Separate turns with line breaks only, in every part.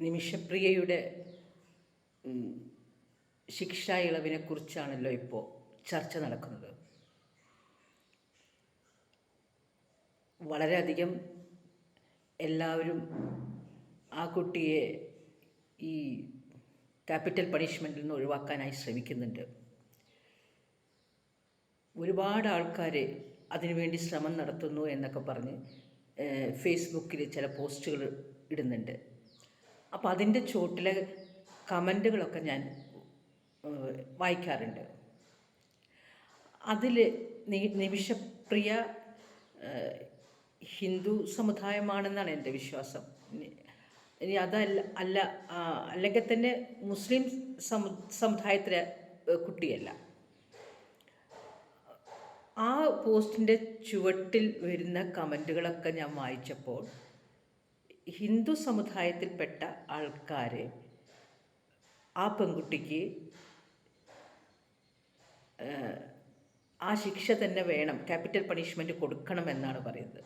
നിമിഷപ്രിയയുടെ ശിക്ഷാ ഇളവിനെക്കുറിച്ചാണല്ലോ ഇപ്പോൾ ചർച്ച നടക്കുന്നത്. വളരെയധികം എല്ലാവരും ആ കുട്ടിയെ ഈ ക്യാപിറ്റൽ പണിഷ്മെന്റിൽ നിന്ന് ഒഴിവാക്കാനായി ശ്രമിക്കുന്നുണ്ട്. ഒരുപാട് ആൾക്കാർ അതിനുവേണ്ടി ശ്രമം നടത്തുന്നു എന്നൊക്കെ പറഞ്ഞ് ഫേസ്ബുക്കിൽ ചില പോസ്റ്റുകൾ ഇടുന്നുണ്ട്. അപ്പോൾ അതിന്റെ ചോട്ടിലെ കമന്റുകളൊക്കെ ഞാൻ വായിക്കാറുണ്ട്. അതിൽ നിമിഷപ്രിയ ഹിന്ദു സമുദായമാണെന്നാണ് എന്റെ വിശ്വാസം. ഇനി- അതല്ല അല്ല അല്ലെങ്കിൽ തന്നെ മുസ്ലിം സമു സമുദായത്തിലെ കുട്ടിയല്ല. ആ പോസ്റ്റിന്റെ ചുവട്ടിൽ വരുന്ന കമന്റുകളൊക്കെ ഞാൻ വായിച്ചപ്പോൾ ഹിന്ദു സമുദായത്തിൽപ്പെട്ട ആൾക്കാരെ ആ പെൺകുട്ടിക്ക് ആ ശിക്ഷ തന്നെ വേണം ക്യാപിറ്റൽ കൊടുക്കണം എന്നാണ് പറയുന്നത്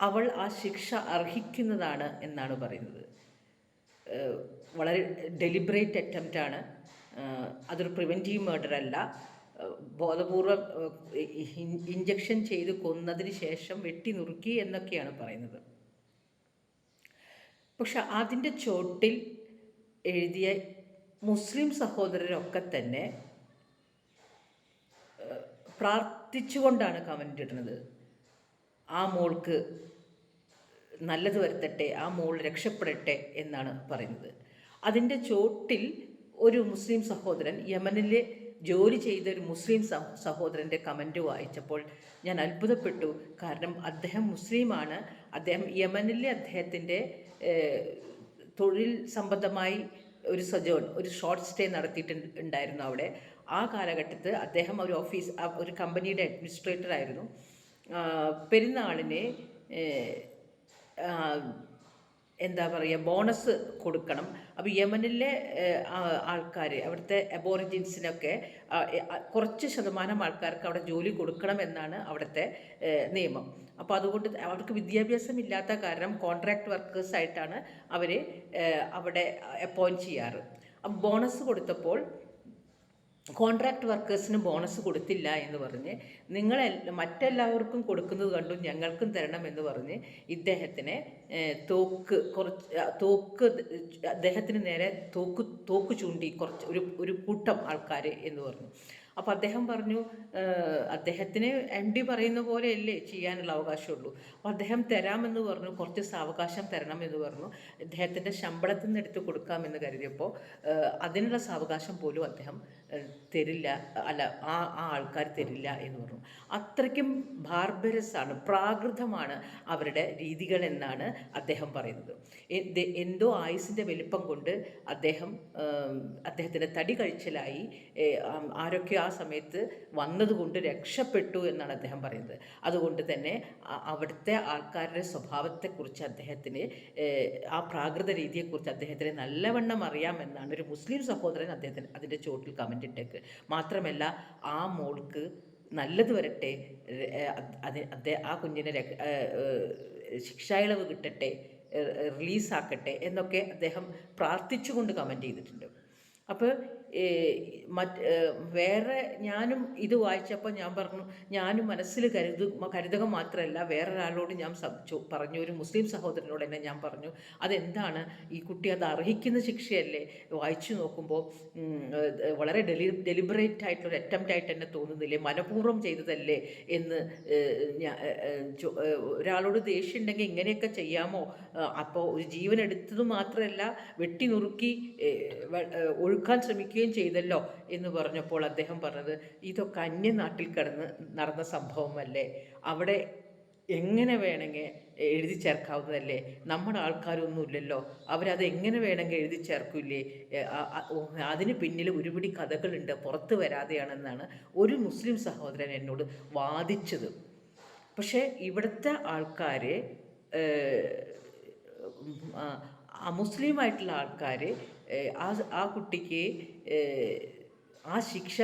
അവൾ ആ ശിക്ഷ അർഹിക്കുന്നതാണ് എന്നാണ് പറയുന്നത് വളരെ ഡെലിബറേറ്റ് അറ്റംപ്റ്റ് ആണ് അതൊരു പ്രിവെന്റീവ് മർഡർ അല്ല ബോധപൂർവം ഇഞ്ചക്ഷൻ ചെയ്ത് കൊന്നതിന് ശേഷം വെട്ടി നുറുക്കി എന്നൊക്കെയാണ് പറയുന്നത് പക്ഷെ അതിന്റെ ചോട്ടിൽ എഴുതിയ മുസ്ലിം സഹോദരരൊക്കെ തന്നെ പ്രാർത്ഥിച്ചുകൊണ്ടാണ് കമന്റ് ഇടുന്നത്. ആ മോൾക്ക് നല്ലത് വരുത്തട്ടെ ആ മോൾ രക്ഷപ്പെടട്ടെ എന്നാണ് പറയുന്നത്. അതിന്റെ ചോട്ടിൽ ഒരു മുസ്ലിം സഹോദരൻ യമനിലെ ജോലി ചെയ്ത ഒരു മുസ്ലിം സഹ- സഹോദരന്റെ കമന്റ് വായിച്ചപ്പോൾ ഞാൻ അത്ഭുതപ്പെട്ടു. കാരണം അദ്ദേഹം മുസ്ലിമാണ്. അദ്ദേഹം യമനിലെ അദ്ദേഹത്തിന്റെ തൊഴിൽ സംബന്ധമായി ഒരു സജോൺ ഒരു ഷോർട്ട് സ്റ്റേ നടത്തിയിട്ടുണ്ടായിരുന്നു അവിടെ. ആ കാലഘട്ടത്ത് അദ്ദേഹം ഒരു ഓഫീസ് ഒരു കമ്പനിയുടെ അഡ്മിനിസ്ട്രേറ്റർ ആയിരുന്നു. പെരുന്നാളിനെ എന്താ പറയുക ബോണസ് കൊടുക്കണം. അപ്പോൾ യമനിലെ ആൾക്കാർ അവിടുത്തെ അബോറിജിൻസിനൊക്കെ കുറച്ച് ശതമാനം ആൾക്കാർക്ക് അവിടെ ജോലി കൊടുക്കണം എന്നാണ് അവിടുത്തെ നിയമം. അപ്പോൾ അതുകൊണ്ട് അവർക്ക് വിദ്യാഭ്യാസം ഇല്ലാത്ത കാരണം കോൺട്രാക്ട് വർക്കേഴ്സായിട്ടാണ് അവർ അവിടെ അപ്പോയിന്റ് ചെയ്യാറ്. ബോണസ് കൊടുത്തപ്പോൾ കോൺട്രാക്ട് വർക്കേഴ്സിന് ബോണസ് കൊടുത്തില്ല എന്ന് പറഞ്ഞ് നിങ്ങൾ മറ്റെല്ലാവർക്കും കൊടുക്കുന്നത് കണ്ടു ഞങ്ങൾക്കും തരണം എന്ന് പറഞ്ഞ് ഇദ്ദേഹത്തിനെ തോക്ക് കുറച്ച് തോക്ക് അദ്ദേഹത്തിന് നേരെ തോക്ക് തോക്ക് ചൂണ്ടി കുറച്ച് ഒരു ഒരു കൂട്ടം ആൾക്കാർ എന്ന് പറഞ്ഞു. അപ്പോൾ അദ്ദേഹം പറഞ്ഞു അദ്ദേഹത്തിന് എം ഡി പറയുന്ന പോലെയല്ലേ ചെയ്യാനുള്ള അവകാശമുള്ളൂ. അപ്പോൾ അദ്ദേഹം തരാമെന്ന് പറഞ്ഞു കുറച്ച് സാവകാശം തരണം എന്ന് പറഞ്ഞു. അദ്ദേഹത്തിന്റെ ശമ്പളത്തിൽ നിന്ന് എടുത്ത് കൊടുക്കാമെന്ന് കരുതിയപ്പോൾ അതിനുള്ള സാവകാശം പോലും അദ്ദേഹം തരില്ല. അല്ല ആ ആ ആൾക്കാർ തരില്ല എന്ന് പറഞ്ഞു. അത്രയ്ക്കും ബാർബരസാണ് പ്രാകൃതമാണ് അവരുടെ രീതികൾ എന്നാണ് അദ്ദേഹം പറയുന്നത്. എന്ത്- ആയുസിന്റെ വലിപ്പം കൊണ്ട് അദ്ദേഹം അദ്ദേഹത്തിന്റെ തടി കഴിച്ചലായി ആരൊക്കെ ആ സമയത്ത് വന്നതുകൊണ്ട് രക്ഷപ്പെട്ടു എന്നാണ് അദ്ദേഹം പറയുന്നത്. അതുകൊണ്ട് തന്നെ അവിടുത്തെ ആൾക്കാരുടെ സ്വഭാവത്തെക്കുറിച്ച് അദ്ദേഹത്തിന് ആ പ്രാകൃത രീതിയെക്കുറിച്ച് അദ്ദേഹത്തിന് നല്ലവണ്ണം അറിയാമെന്നാണ് ഒരു മുസ്ലിം സഹോദരൻ അദ്ദേഹത്തിന് അതിന്റെ ചോട്ടിൽ കമന്റ് ഇട്ടേക്ക്. മാത്രമല്ല ആ മോൾക്ക് നല്ലത് വരട്ടെ അത് ആ കുഞ്ഞിനെ ശിക്ഷായിളവ് കിട്ടട്ടെ റിലീസാക്കട്ടെ എന്നൊക്കെ അദ്ദേഹം പ്രാർത്ഥിച്ചുകൊണ്ട് കമന്റ് ചെയ്തിട്ടുണ്ട്. അപ്പോൾ മറ്റ് വേറെ ഞാനും ഇത് വായിച്ചപ്പോൾ ഞാൻ പറഞ്ഞു ഞാനും മനസ്സിൽ കരുതു കരുതുക മാത്രമല്ല വേറൊരാളോട് ഞാൻ പറഞ്ഞു ഒരു മുസ്ലിം സഹോദരനോട് തന്നെ ഞാൻ പറഞ്ഞു അതെന്താണ്? ഈ കുട്ടി അത് അർഹിക്കുന്ന ശിക്ഷയല്ലേ? വായിച്ചു നോക്കുമ്പോൾ വളരെ ഡെലി ഡെലിബറേറ്റ് ആയിട്ടുള്ള അറ്റംപ്റ്റ് ആയിട്ട് തന്നെ തോന്നുന്നില്ലേ? മനഃപൂർവം ചെയ്തതല്ലേ? എന്ന് ഒരാളോട് ദേഷ്യം ഉണ്ടെങ്കിൽ ഇങ്ങനെയൊക്കെ ചെയ്യാമോ? അപ്പോൾ ഒരു ജീവൻ എടുത്തത് മാത്രമല്ല വെട്ടി നുറുക്കി ഒഴു ഒഴുക്കാൻ ശ്രമിക്കുകയും ചെയ്തല്ലോ എന്ന് പറഞ്ഞപ്പോൾ അദ്ദേഹം പറഞ്ഞത് ഇതൊക്കെ അന്യനാട്ടിൽ കിടന്ന് നടന്ന സംഭവമല്ലേ? അവിടെ എങ്ങനെ വേണമെങ്കിൽ എഴുതി ചേർക്കാവുന്നതല്ലേ? നമ്മുടെ ആൾക്കാരൊന്നുമില്ലല്ലോ. അവരത് എങ്ങനെ വേണമെങ്കിൽ എഴുതി ചേർക്കില്ലേ? അതിന് പിന്നിൽ ഒരുപിടി കഥകളുണ്ട്. പുറത്ത് വരാതെയാണെന്നാണ് ഒരു മുസ്ലിം സഹോദരൻ എന്നോട് വാദിച്ചത്. പക്ഷേ ഇവിടുത്തെ ആൾക്കാർ അമുസ്ലിമായിട്ടുള്ള ആൾക്കാർ ആ ആ കുട്ടിക്ക് ആ ശിക്ഷ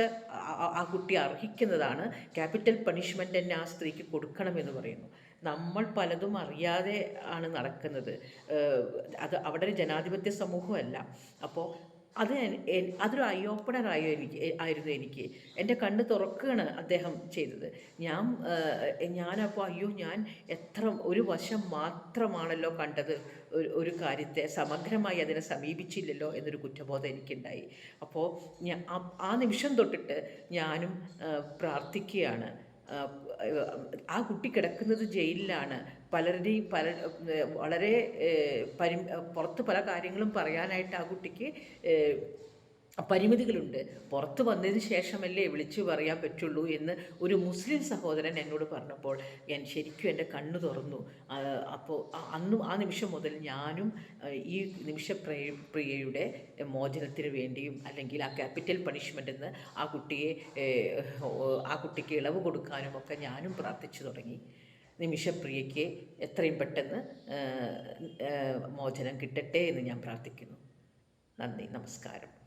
ആ കുട്ടി അർഹിക്കുന്നതാണ് ക്യാപിറ്റൽ പണിഷ്മെന്റ് തന്നെ ആ സ്ത്രീക്ക് കൊടുക്കണമെന്ന് പറയുന്നു. നമ്മൾ പലതും അറിയാതെ ആണ് നടക്കുന്നത്. അത് അവിടെ ഒരു ജനാധിപത്യ സമൂഹമല്ല. അപ്പോൾ അത് അതൊരു ഐ ഓപ്പണർ ആയോ എനിക്ക് ആയിരുന്നു എനിക്ക്. എന്റെ കണ്ണ് തുറക്കുകയാണ് അദ്ദേഹം ചെയ്തത്. ഞാൻ ഞാനപ്പോൾ അയ്യോ ഞാൻ എത്ര ഒരു വശം മാത്രമാണല്ലോ കണ്ടത്. ഒരു ഒരു കാര്യത്തെ സമഗ്രമായി അതിനെ സമീപിച്ചില്ലല്ലോ എന്നൊരു കുറ്റബോധം എനിക്കുണ്ടായി. അപ്പോൾ ആ നിമിഷം തൊട്ടിട്ട് ഞാനും പ്രാർത്ഥിക്കുകയാണ്. ആ, കുട്ടി കിടക്കുന്നത് ജയിലിലാണ്. പലരുടെയും പല വളരെ പരി പുറത്ത് പല കാര്യങ്ങളും പറയാനായിട്ട് ആ കുട്ടിക്ക് പരിമിതികളുണ്ട്. പുറത്ത് വന്നതിന് ശേഷമല്ലേ വിളിച്ചു പറയാൻ പറ്റുള്ളൂ എന്ന് ഒരു മുസ്ലിം സഹോദരൻ എന്നോട് പറഞ്ഞപ്പോൾ ഞാൻ ശരിക്കും എന്റെ കണ്ണു തുറന്നു. അപ്പോൾ അന്ന് ആ നിമിഷം മുതൽ ഞാനും ഈ നിമിഷ പ്രിയ പ്രിയയുടെ മോചനത്തിന് വേണ്ടിയും അല്ലെങ്കിൽ ആ ക്യാപിറ്റൽ പണിഷ്മെന്റ് എന്ന് ആ കുട്ടിയെ ആ കുട്ടിക്ക് ഇളവ് കൊടുക്കാനും ഒക്കെ ഞാനും പ്രാർത്ഥിച്ചു തുടങ്ങി. നിമിഷപ്രിയയ്ക്ക് എത്രയും പെട്ടെന്ന് മോചനം കിട്ടട്ടെ എന്ന് ഞാൻ പ്രാർത്ഥിക്കുന്നു. നന്ദി. നമസ്കാരം.